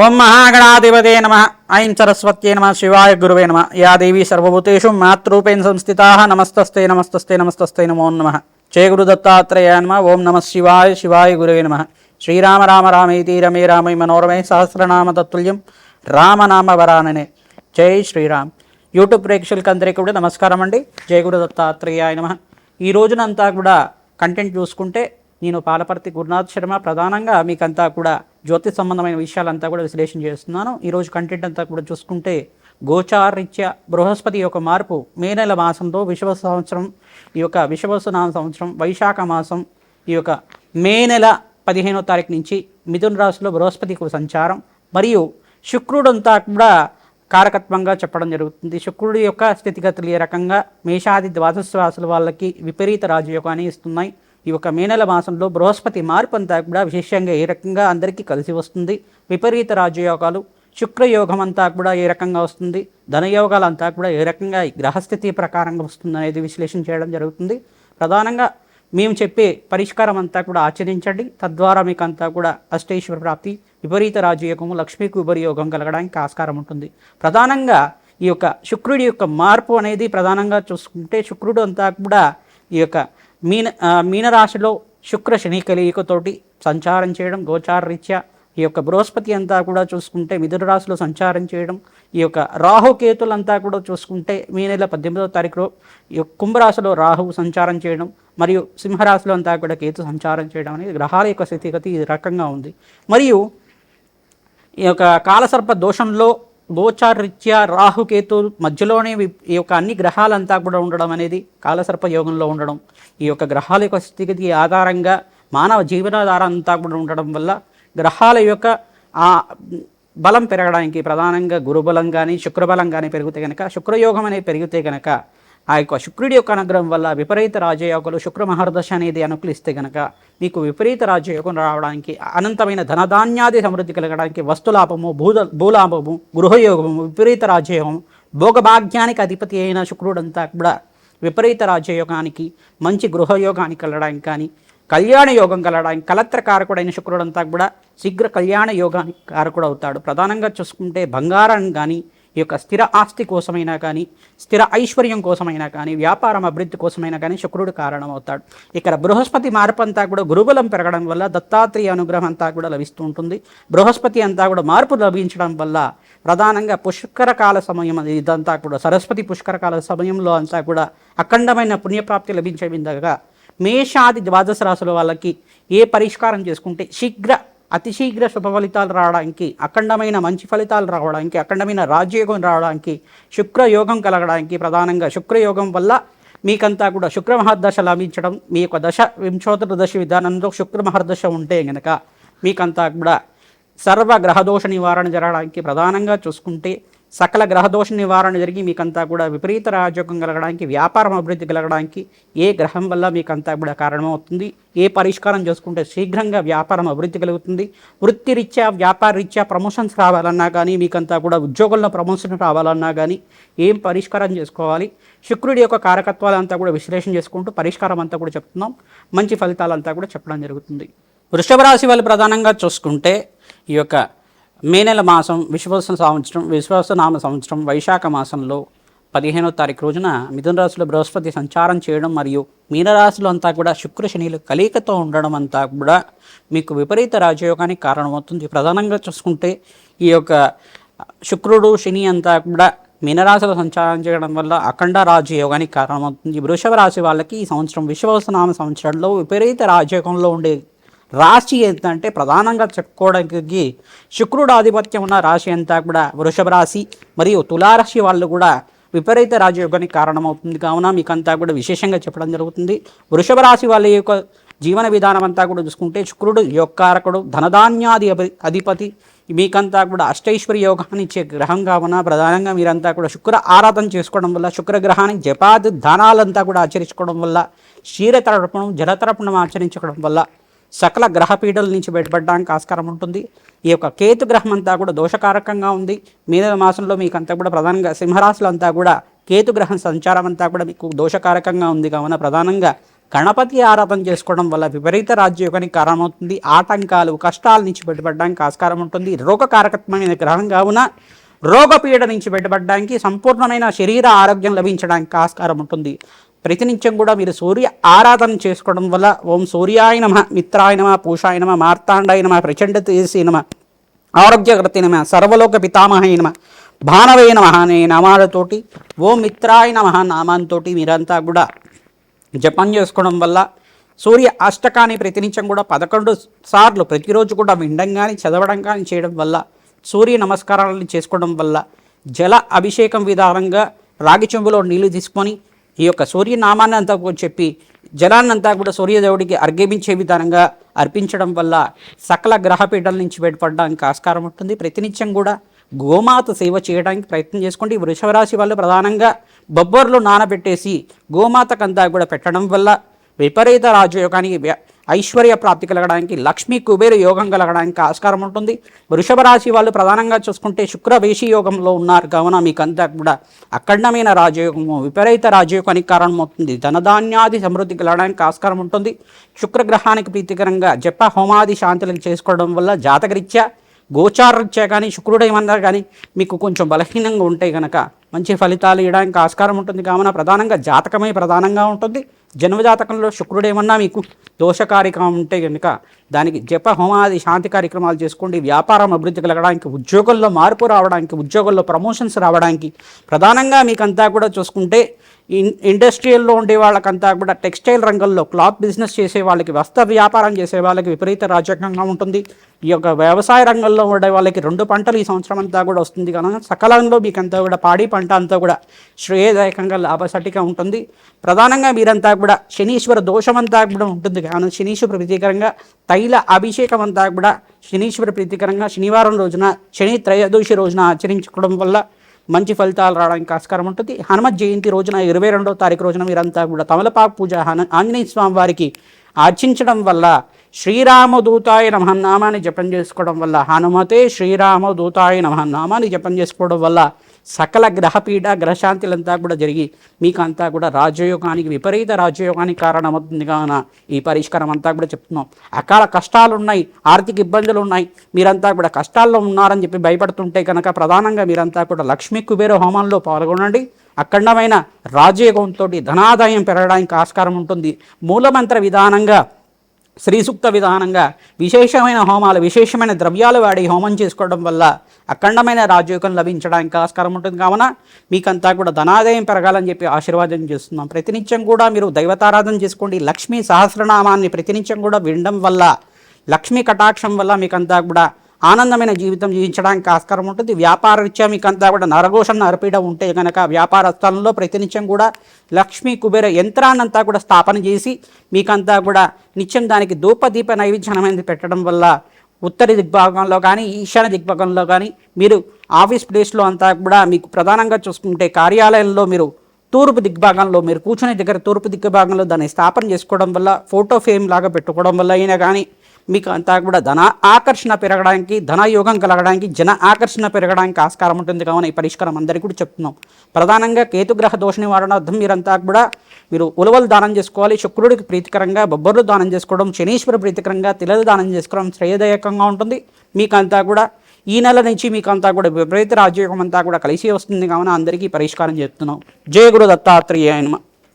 ఓం మహాగణాధిపతే నమ. ఐం సరస్వత్యే నమ. శివాయ గురువే నమ. యా దేవి సర్వభూతేషు మాతృపేణ సంస్థితా. నమస్తస్తే నమస్తస్తే నమస్తస్తే నమో నమ. చే గురు దత్తాత్రేయ నమ. ఓం నమ శివాయ శివాయ గురువే నమ. శ్రీరామ రామ రామేతి రమే రామై మనోరమే సహస్రనామ తత్తుల్యం రామనామ వరాననే. జై శ్రీరామ్. యూట్యూబ్ ప్రేక్షకులకి అందరికీ కూడా నమస్కారం అండి. జయ గురు దత్తాత్రేయ నమ. ఈ రోజునంతా కూడా కంటెంట్ చూసుకుంటే నేను పాలపర్తి గురునాథ్ శర్మ ప్రధానంగా మీకంతా కూడా జ్యోతిష్ సంబంధమైన విషయాలంతా కూడా విశ్లేషణ చేస్తున్నాను. ఈరోజు కంటెంట్ అంతా కూడా చూసుకుంటే గోచారీత్య బృహస్పతి యొక్క మార్పు మే నెల మాసంలో విశ్వ సంవత్సరం ఈ యొక్క విశ్వవసునామ సంవత్సరం వైశాఖ మాసం ఈ యొక్క మే నెల పదిహేనో తారీఖు నుంచి మిథున రాశిలో బృహస్పతికి సంచారం. మరియు శుక్రుడంతా కూడా కారకత్వంగా చెప్పడం జరుగుతుంది. శుక్రుడి యొక్క స్థితిగతులు ఏ రకంగా? మేషాది ద్వాదశ రాశుల వాళ్ళకి విపరీత రాజయోగాన్ని ఇస్తున్నాయి. ఈ యొక్క మీనల మాసంలో బృహస్పతి మార్పు అంతా కూడా విశేషంగా ఏ రకంగా అందరికీ కలిసి వస్తుంది? విపరీత రాజయోగాలు శుక్రయోగం అంతా కూడా ఏ రకంగా వస్తుంది? ధనయోగాలు అంతా కూడా ఏ రకంగా ఈ గ్రహస్థితి ప్రకారంగా వస్తుంది అనేది విశ్లేషణ చేయడం జరుగుతుంది. ప్రధానంగా మేము చెప్పే పరిష్కారం అంతా కూడా ఆచరించండి. తద్వారా మీకు అంతా కూడా అష్టేశ్వర ప్రాప్తి విపరీత రాజయోగము లక్ష్మీకి విపరీయోగం కలగడానికి ఆస్కారం ఉంటుంది. ప్రధానంగా ఈ యొక్క శుక్రుడి యొక్క మార్పు అనేది ప్రధానంగా చూసుకుంటే శుక్రుడు అంతా కూడా ఈ యొక్క మీన మీనరాశిలో శుక్ర శని కలియికతోటి సంచారం చేయడం గోచార రీత్యా ఈ యొక్క బృహస్పతి అంతా కూడా చూసుకుంటే మిథున రాశిలో సంచారం చేయడం ఈ యొక్క రాహుకేతులంతా కూడా చూసుకుంటే మీ నెల పద్దెనిమిదవ తారీఖులో ఈ యొక్క కుంభరాశిలో రాహువు సంచారం చేయడం మరియు సింహరాశిలో అంతా కూడా కేతు సంచారం చేయడం అనేది గ్రహాల యొక్క స్థితిగతి ఈ రకంగా ఉంది. మరియు ఈ యొక్క కాలసర్ప దోషంలో గోచారీత్యా రాహుకేతు మధ్యలోనే ఈ యొక్క అన్ని గ్రహాలంతా కూడా ఉండడం అనేది కాలసర్ప యోగంలో ఉండడం. ఈ యొక్క గ్రహాల యొక్క స్థితిగతి ఆధారంగా మానవ జీవనాధారం అంతా కూడా ఉండడం వల్ల గ్రహాల యొక్క ఆ బలం పెరగడానికి ప్రధానంగా గురుబలం కానీ శుక్రబలం కానీ పెరిగితే కనుక శుక్రయోగం అనేది పెరిగితే కనుక ఆ యొక్క శుక్రుడి యొక్క అనుగ్రహం వల్ల విపరీత రాజయోగాలు శుక్ర మహర్దశ అనేది అనుకూలిస్తే గనక మీకు విపరీత రాజయోగం రావడానికి అనంతమైన ధనధాన్యాది సమృద్ధి కలగడానికి వస్తులాభము భూద భూలాభము గృహయోగము విపరీత రాజయోగం భోగభాగ్యానికి అధిపతి అయిన శుక్రుడంతా కూడా విపరీత రాజయోగానికి మంచి గృహయోగానికి వెళ్ళడానికి కానీ కళ్యాణ యోగం కలడానికి కలత్ర కారకుడైన శుక్రుడంతా కూడా శీఘ్ర కళ్యాణ యోగానికి కారకుడు అవుతాడు ప్రధానంగా చూసుకుంటే బంగారం కానీ ఈ యొక్క స్థిర ఆస్తి కోసమైనా కానీ స్థిర ఐశ్వర్యం కోసమైనా కానీ వ్యాపారం అభివృద్ధి కోసమైనా కానీ శుక్రుడు కారణమవుతాడు. ఇక్కడ బృహస్పతి మార్పు అంతా కూడా గురుబలం పెరగడం వల్ల దత్తాత్రేయ అనుగ్రహం అంతా కూడా లభిస్తూ ఉంటుంది. బృహస్పతి అంతా కూడా మార్పు లభించడం వల్ల ప్రధానంగా పుష్కరకాల సమయం ఇదంతా కూడా సరస్వతి పుష్కరకాల సమయంలో అంతా కూడా అఖండమైన పుణ్యప్రాప్తి లభించే విధంగా మేషాది ద్వాదశ రాశుల వాళ్ళకి ఏ పరిష్కారం చేసుకుంటే శీఘ్ర అతి శీఘ్ర శుభ ఫలితాలు రావడానికి అఖండమైన మంచి ఫలితాలు రావడానికి అఖండమైన రాజయోగం రావడానికి శుక్రయోగం కలగడానికి ప్రధానంగా శుక్రయోగం వల్ల మీకంతా కూడా శుక్ర మహర్దశ లభించడం మీ యొక్క దశ వింశోత్తర దశ విధానంలో శుక్ర మహర్దశ ఉంటే గనక మీకంతా కూడా సర్వ గ్రహదోష నివారణ జరగడానికి ప్రధానంగా చూసుకుంటే సకల గ్రహదోష నివారణ జరిగి మీకంతా కూడా విపరీత రాజయోగం కలగడానికి వ్యాపారం అభివృద్ధి కలగడానికి ఏ గ్రహం వల్ల మీకంతా కూడా కారణమవుతుంది? ఏ పరిష్కారం చేసుకుంటే శీఘ్రంగా వ్యాపారం అభివృద్ధి కలుగుతుంది? వృత్తిరీత్యా వ్యాపార రీత్యా ప్రమోషన్స్ రావాలన్నా కానీ మీకంతా కూడా ఉద్యోగంలో ప్రమోషన్ రావాలన్నా కానీ ఏం పరిష్కారం చేసుకోవాలి? శుక్రుడి యొక్క కారకత్వాలంతా కూడా విశ్లేషణ చేసుకుంటూ పరిష్కారం అంతా కూడా చెప్తున్నాం. మంచి ఫలితాలంతా కూడా చెప్పడం జరుగుతుంది. వృషభ రాశి వాళ్ళు ప్రధానంగా చూసుకుంటే ఈ యొక్క మే నెల మాసం విశ్వాస సంవత్సరం విశ్వాసనామ సంవత్సరం వైశాఖ మాసంలో పదిహేనో తారీఖు రోజున మిథున రాశిలో బృహస్పతి సంచారం చేయడం మరియు మీనరాశిలో అంతా కూడా శుక్ర శనిలు కలికతో ఉండడం అంతా కూడా మీకు విపరీత రాజయోగానికి కారణమవుతుంది. ప్రధానంగా చూసుకుంటే ఈ యొక్క శుక్రుడు శని అంతా కూడా మీనరాశిలో సంచారం చేయడం వల్ల అఖండ రాజయోగానికి కారణమవుతుంది. వృషభ రాశి వాళ్ళకి ఈ సంవత్సరం విశ్వవసనామ సంవత్సరంలో విపరీత రాజయోగంలో ఉండే రాశి ఏంటంటే ప్రధానంగా చెప్పుకోవడానికి శుక్రుడు ఆధిపత్యం ఉన్న రాశి అంతా కూడా వృషభ రాశి మరియు తులారాశి వాళ్ళు కూడా విపరీత రాజయోగానికి కారణమవుతుంది. కావున మీకంతా కూడా విశేషంగా చెప్పడం జరుగుతుంది. వృషభ రాశి వాళ్ళ యొక్క జీవన విధానం అంతా కూడా చూసుకుంటే శుక్రుడు యోగకారకుడు ధనధాన్యాది అభి- అధిపతి. మీకంతా కూడా అష్టైశ్వర్య యోగాన్ని ఇచ్చే గ్రహం కావున ప్రధానంగా మీరంతా కూడా శుక్ర ఆరాధన చేసుకోవడం వల్ల శుక్రగ్రహాన్ని జపాది దానాలంతా కూడా ఆచరించుకోవడం వల్ల క్షీరతర్పణం జలతర్పణం ఆచరించుకోవడం వల్ల సకల గ్రహపీడల నుంచి బయటపడడానికి ఆస్కారం ఉంటుంది. ఈ యొక్క కేతు గ్రహం అంతా కూడా దోషకారకంగా ఉంది. మీద మాసంలో మీకు అంతా కూడా ప్రధానంగా సింహరాశులు అంతా కూడా కేతు గ్రహం సంచారం అంతా కూడా మీకు దోషకారకంగా ఉంది. కావున ప్రధానంగా గణపతి ఆరాధన చేసుకోవడం వల్ల విపరీత రాజ్యోగానికి కారణమవుతుంది. ఆటంకాలు కష్టాల నుంచి బయటపడడానికి ఆస్కారం ఉంటుంది. రోగకారకత్వమైన గ్రహం కావున రోగపీడ నుంచి బయటపడడానికి సంపూర్ణమైన శరీర ఆరోగ్యం లభించడానికి ఆస్కారం ఉంటుంది. ప్రతినిత్యం కూడా మీరు సూర్య ఆరాధన చేసుకోవడం వల్ల ఓం సూర్యాయ నమ మిత్రాయ నమ పూషాయ నమ మార్తాండాయ నమ ప్రచండ తేజసి నమ ఆరోగ్యకృతి నమ సర్వలోక పితామహాయ నమ భానవే నమ అనే నామాలతోటి ఓం మిత్రాయ నమ నామాంతో మీరంతా కూడా జపం చేసుకోవడం వల్ల సూర్య అష్టకాన్ని ప్రతినిత్యం కూడా పదకొండు సార్లు ప్రతిరోజు కూడా వినడం కానీ చదవడం కానీ చేయడం వల్ల సూర్య నమస్కారాలను చేసుకోవడం వల్ల జల అభిషేకం విధానంగా రాగి చెంబులో నీళ్ళు తీసుకొని ఈ యొక్క సూర్యనామాన్ని అంతా కూడా చెప్పి జలాన్నంతా కూడా సూర్యదేవుడికి అర్గమించే విధానంగా అర్పించడం వల్ల సకల గ్రహపీఠల నుంచి బయటపడడానికి ఆస్కారం ఉంటుంది. ప్రతినిత్యం కూడా గోమాత సేవ చేయడానికి ప్రయత్నం చేసుకోండి. వృషభరాశి వాళ్ళు ప్రధానంగా బొబ్బర్లు నానబెట్టేసి గోమాతకంతా కూడా పెట్టడం వల్ల విపరీత రాజయోగానికి ఐశ్వర్య ప్రాప్తి కలగడానికి లక్ష్మీ కుబేర యోగం కలగడానికి ఆస్కారం ఉంటుంది. వృషభ రాశి వాళ్ళు ప్రధానంగా చూసుకుంటే శుక్ర వేషి యోగంలో ఉన్నారు. కావున మీకంతా కూడా అఖండమైన రాజయోగము విపరీత రాజయోగానికి కారణమవుతుంది. ధనధాన్యాది సమృద్ధి కలగడానికి ఆస్కారం ఉంటుంది. శుక్రగ్రహానికి ప్రీతికరంగా జప హోమాది శాంతులకు చేసుకోవడం వల్ల జాతకరీత్యా గోచారరీత్యా కానీ శుక్రుడు ఏమన్నా కానీ మీకు కొంచెం బలహీనంగా ఉంటే కనుక మంచి ఫలితాలు ఇవ్వడానికి ఆస్కారం ఉంటుంది. కావున ప్రధానంగా జాతకమే ప్రధానంగా ఉంటుంది. జన్మజాతకంలో శుక్రుడు ఏమన్నా మీకు దోషకారికం ఉంటే కనుక దానికి జప హోమాది శాంతి కార్యక్రమాలు చేసుకోండి. వ్యాపారం అభివృద్ధి కలగడానికి ఉద్యోగంలో మార్పు రావడానికి ఉద్యోగంలో ప్రమోషన్స్ రావడానికి ప్రధానంగా మీకంతా కూడా చూసుకుంటే ఇన్ ఇండస్ట్రియల్లో ఉండే వాళ్ళకంతా కూడా టెక్స్టైల్ రంగంలో క్లాత్ బిజినెస్ చేసే వాళ్ళకి వస్త్ర వ్యాపారం చేసే వాళ్ళకి విపరీత రాజకంగా ఉంటుంది. ఈ యొక్క వ్యవసాయ రంగంలో ఉండే వాళ్ళకి రెండు పంటలు ఈ సంవత్సరం అంతా కూడా వస్తుంది కనుక సకాలంలో మీకంతా కూడా పాడి పంట అంతా కూడా శ్రేయదాయకంగా లాభసటిగా ఉంటుంది. ప్రధానంగా మీరంతా కూడా శనీశ్వర దోషం అంతా కూడా ఉంటుంది. కానీ శనీశ్వర ప్రీతికరంగా తైల అభిషేకం అంతా కూడా శనీశ్వర ప్రీతికరంగా శనివారం రోజున శని త్రయోదశి రోజున ఆచరించుకోవడం వల్ల మంచి ఫలితాలు రావడానికి ఆస్కారం ఉంటుంది. హనుమత్ జయంతి రోజున ఇరవై రెండో తారీఖు రోజున మీరంతా కూడా తమలపాకు పూజ హన ఆంజనేయ స్వామి వారికి అర్చించడం వల్ల శ్రీరామదూతాయ నమ నామాన్ని జపం చేసుకోవడం వల్ల హనుమతే శ్రీరామదూతాయ నమ నామాన్ని జపం చేసుకోవడం వల్ల సకల గ్రహపీడ గ్రహశాంతులంతా కూడా జరిగి మీకు అంతా కూడా రాజయోగానికి విపరీత రాజయోగానికి కారణమవుతుంది కావున ఈ పరిష్కారం అంతా కూడా చెప్తున్నాం. అకాల కష్టాలు ఉన్నాయి ఆర్థిక ఇబ్బందులు ఉన్నాయి మీరంతా కూడా కష్టాల్లో ఉన్నారని చెప్పి భయపడుతుంటే కనుక ప్రధానంగా మీరంతా కూడా లక్ష్మీ కుబేర హోమంలో పాల్గొనండి. అఖండమైన రాజయోగంతో ధనాదాయం పెరగడానికి ఆస్కారం ఉంటుంది. మూలమంత్ర విధానంగా శ్రీసూక్త విధానంగా విశేషమైన హోమాలు విశేషమైన ద్రవ్యాలు వాడి హోమం చేసుకోవడం వల్ల అఖండమైన రాజయోగం లభించడానికి ఆస్కారం ఉంటుంది. కావున మీకంతా కూడా ధనాదాయం పెరగాలని చెప్పి ఆశీర్వాదం చేస్తున్నాం. ప్రతినిత్యం కూడా మీరు దైవతారాధన చేసుకోండి. లక్ష్మీ సహస్రనామాన్ని ప్రతినిత్యం కూడా వినడం వల్ల లక్ష్మీ కటాక్షం వల్ల మీకంతా కూడా ఆనందమైన జీవితం జీవించడానికి ఆస్కారం ఉంటుంది. వ్యాపార రీత్యా అంతా కూడా నరఘోషం నరపీడ ఉంటే కనుక వ్యాపార స్థలంలో ప్రతినిత్యం కూడా లక్ష్మీ కుబేర యంత్రాన్నంతా కూడా స్థాపన చేసి మీకంతా కూడా నిత్యం దానికి ధూపదీప నైవేద్యం అనేది పెట్టడం వల్ల ఉత్తర దిగ్భాగంలో కానీ ఈశాన్య దిగ్భాగంలో కానీ మీరు ఆఫీస్ ప్లేస్లో అంతా కూడా మీకు ప్రధానంగా చూసుకుంటే కార్యాలయంలో మీరు తూర్పు దిగ్భాగంలో మీరు కూర్చునే దగ్గర తూర్పు దిగ్భాగంలో దాన్ని స్థాపన చేసుకోవడం వల్ల ఫోటో ఫ్రేమ్ లాగా పెట్టుకోవడం వల్ల అయినా కానీ మీకు అంతా కూడా ధన ఆకర్షణ పెరగడానికి ధనయోగం కలగడానికి జన ఆకర్షణ పెరగడానికి ఆస్కారం ఉంటుంది. కావున ఈ పరిష్కారం అందరికీ కూడా చెప్తున్నాం. ప్రధానంగా కేతుగ్రహ దోష నివారణార్థం మీరంతా కూడా మీరు ఉలవలు దానం చేసుకోవాలి. శుక్రుడికి ప్రీతికరంగా బొబ్బర్లు దానం చేసుకోవడం శనీశ్వర ప్రీతికరంగా తిలలు దానం చేసుకోవడం శ్రేయదాయకంగా ఉంటుంది. మీకంతా కూడా ఈ నెల నుంచి మీకు అంతా కూడా విపరీత రాజ్యోగం అంతా కూడా కలిసి వస్తుంది. కావున అందరికీ పరిష్కారం చేస్తున్నాం జయ గురు దత్తాత్రేయ నమః.